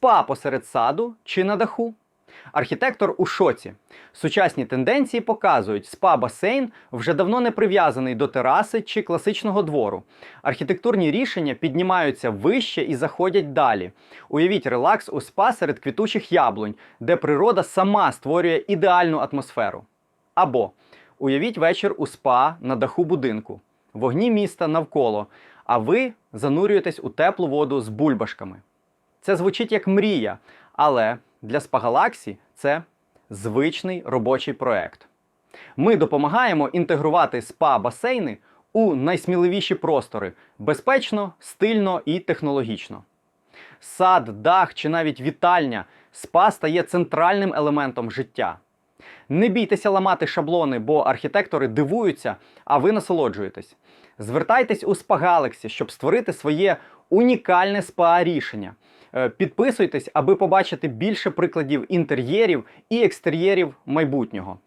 Спа посеред саду чи на даху? Архітектор у шоці. Сучасні тенденції показують, спа-басейн вже давно не прив'язаний до тераси чи класичного двору. Архітектурні рішення піднімаються вище і заходять далі. Уявіть релакс у спа серед квітучих яблунь, де природа сама створює ідеальну атмосферу. Або уявіть вечір у спа на даху будинку, вогні міста навколо, а ви занурюєтесь у теплу воду з бульбашками. Це звучить як мрія, але для Spagalaxy це звичний робочий проект. Ми допомагаємо інтегрувати спа-басейни у найсміливіші простори безпечно, стильно і технологічно. Сад, дах чи навіть вітальня спа стає центральним елементом життя. Не бійтеся ламати шаблони, бо архітектори дивуються, а ви насолоджуєтесь. Звертайтесь у Spa Galaxy, щоб створити своє унікальне спа рішення. Е, Підписуйтесь, аби побачити більше прикладів інтер'єрів і екстер'єрів майбутнього.